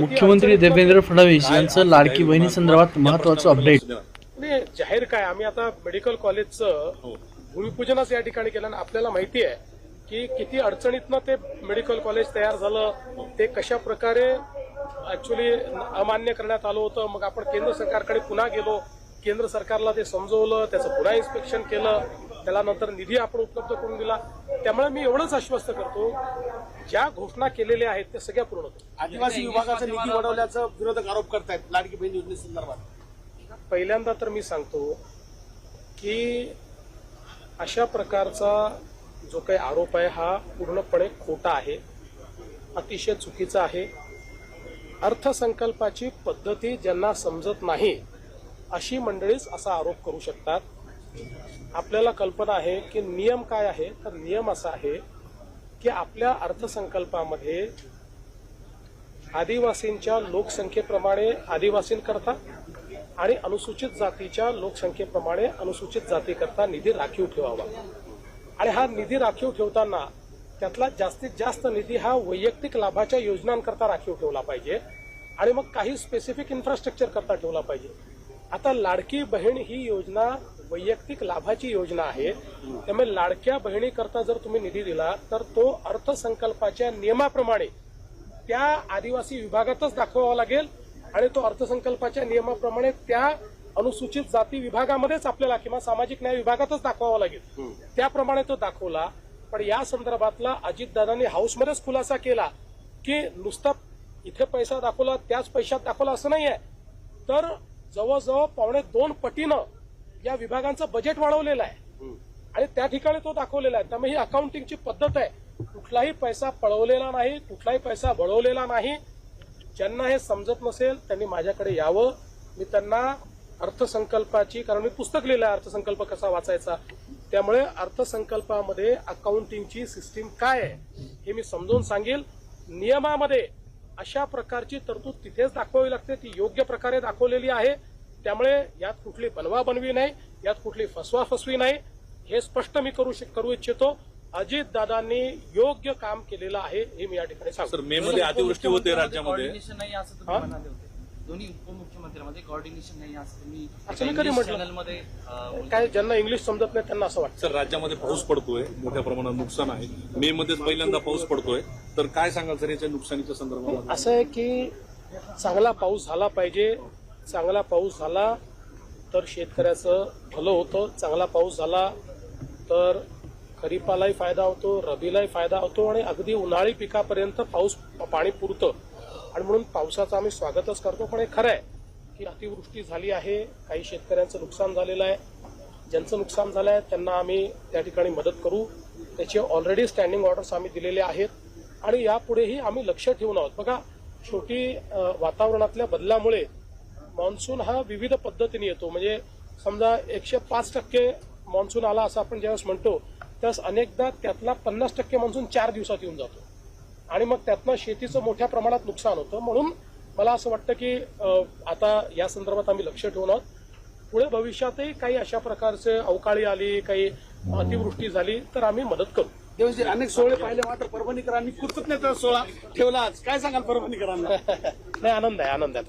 मुख्यमंत्री देवेंद्र फडणवीस यांचं लाडकी बहिणी संदर्भात महत्वाचं अपडेट नाही जाहीर काय? आम्ही आता मेडिकल कॉलेजचं भूमिपूजनच या ठिकाणी केलं आणि आपल्याला माहिती आहे की किती अडचणीतनं ते मेडिकल कॉलेज तयार झालं ते कशा प्रकारे ऍक्च्युली अमान्य करण्यात आलं होतं. मग आपण केंद्र सरकारकडे पुन्हा गेलो. केंद्र सरकारला ते समजवलं त्याचं पुन्हा इन्स्पेक्शन केलं. त्याला नंतर निधी आपण उपलब्ध करून दिला. त्यामुळे मी एवढंच आश्वस्त करतो ज्या घोषणा केलेल्या आहेत त्या सगळ्या पूर्ण होतील. आदिवासी विभागाचा निधी वळवल्याचा विरोधक आरोप करतायत लाडकी बहीण योजनेसंदर्भात. पहिल्यांदा तर मी सांगतो की अशा प्रकारचा जो काही आरोप आहे हा पूर्णपणे खोटा आहे अतिशय चुकीचा आहे. अर्थसंकल्पाची पद्धती ज्यांना समजत नाही अशी मंडळीच असा आरोप करू शकतात. आपल्याला कल्पना आहे की नियम काय आहे? तर नियम असा आहे की आपल्या अर्थसंकल्पामध्ये आदिवासींच्या लोकसंख्येप्रमाणे आदिवासींकरता आणि अनुसूचित जातीच्या लोकसंख्येप्रमाणे अनुसूचित जातीकरता निधी राखीव ठेवावा. आणि हा निधी राखीव ठेवताना त्यातला जास्तीत जास्त निधी हा वैयक्तिक लाभाच्या योजनांकरता राखीव ठेवला पाहिजे आणि मग काही स्पेसिफिक इन्फ्रास्ट्रक्चर करता ठेवला पाहिजे. आता लाडकी बहीण ही योजना वैयक्तिक लाभाची योजना आहे. त्यामुळे लाडक्या बहिणीकरता जर तुम्ही निधी दिला तर तो अर्थसंकल्पाच्या नियमाप्रमाणे त्या आदिवासी विभागातच दाखवावा लागेल आणि तो अर्थसंकल्पाच्या नियमाप्रमाणे त्या अनुसूचित जाती विभागामध्येच आपल्याला किंवा सामाजिक न्याय विभागातच दाखवावा लागेल. त्याप्रमाणे तो दाखवला. पण या संदर्भातला अजितदादांनी हाऊसमध्येच खुलासा केला की नुसता इथे पैसा दाखवला त्याच पैशात दाखवला असं नाही आहे तर जवळजवळ पावणे दोन पटीनं या विभागांचं बजेट वाढवलेलं आहे. आणि त्या ठिकाणी तो दाखवलेला आहे. त्यामुळे ही अकाउंटिंगची पद्धत आहे. कुठलाही पैसा पळवलेला नाही कुठलाही पैसा वळवलेला नाही. ज्यांना हे समजत नसेल त्यांनी माझ्याकडे यावं. मी त्यांना अर्थसंकल्पाची कारण मी पुस्तक लिहिलं आहे अर्थसंकल्प कसा वाचायचा? त्यामुळे अर्थसंकल्पामध्ये अकाउंटिंगची सिस्टीम काय आहे हे मी समजावून सांगेल. नियमामध्ये अशा प्रकारची तरतूद तिथेच दाखवावी लागते ती योग्य प्रकारे दाखवलेली आहे. त्यामुळे यात कुठली बनवा बनवी नाही यात कुठली फसवा फसवी नाही हे स्पष्ट मी करू करू इच्छितो. अजित दादांनी योग्य काम केलेलं आहे हे मी या ठिकाणी सर सांगतो मे मध्ये अतिवृष्टी होते राज्यामध्ये. कोऑर्डिनेशन नाही असं हा? तुम्ही म्हणाले होते. दोन्ही उपमुख्यमंत्र्यांमध्ये नाही असं कधी म्हटलं? काय ज्यांना इंग्लिश समजत नाही त्यांना असं वाटतं. सर राज्यामध्ये पाऊस पडतोय मोठ्या प्रमाणात नुकसान आहे. मे मध्येच पहिल्यांदा पाऊस पडतोय. तर काय सांगाल सर याच्या नुकसानीच्या संदर्भात असं आहे की चांगला पाऊस झाला पाहिजे चांगला पाऊस झाला तर शेतकऱ्याचं भलं होतं. चांगला पाऊस झाला तर खरीपालाही फायदा होतो रबीलाही फायदा होतो आणि अगदी उन्हाळी पिकापर्यंत पाऊस पाणी पुरतं. आणि म्हणून पावसाचं आम्ही स्वागतच करतो. पण हे खरं आहे की अतिवृष्टी झाली आहे काही शेतकऱ्यांचं नुकसान झालेलं आहे. ज्यांचं नुकसान झालं आहे त्यांना आम्ही त्या ठिकाणी मदत करू. त्याचे ऑलरेडी स्टँडिंग ऑर्डर्स आम्ही दिलेले आहेत. आणि यापुढेही आम्ही लक्ष ठेवून आहोत. बघा शेवटी वातावरणातल्या बदलामुळे मान्सून हा विविध पद्धतीने येतो. म्हणजे समजा एकशे पाच टक्के मान्सून आला असं आपण ज्यावेळेस म्हणतो त्यावेळेस अनेकदा त्यातला पन्नास टक्के मान्सून चार दिवसात येऊन जातो. आणि मग त्यातनं शेतीचं मोठ्या प्रमाणात नुकसान होतं. म्हणून मला असं वाटतं की आता या संदर्भात आम्ही लक्ष ठेवून आहोत. पुढे भविष्यातही काही अशा प्रकारचे अवकाळी आली काही अतिवृष्टी झाली तर आम्ही मदत करू. देवजी अनेक सोहळे पाहिले मात्र परभणीकरांनी कृतज्ञता सोहळा ठेवला आज. काय सांगाल परभणीकरांना? नाही आनंद आहे आनंद आहे.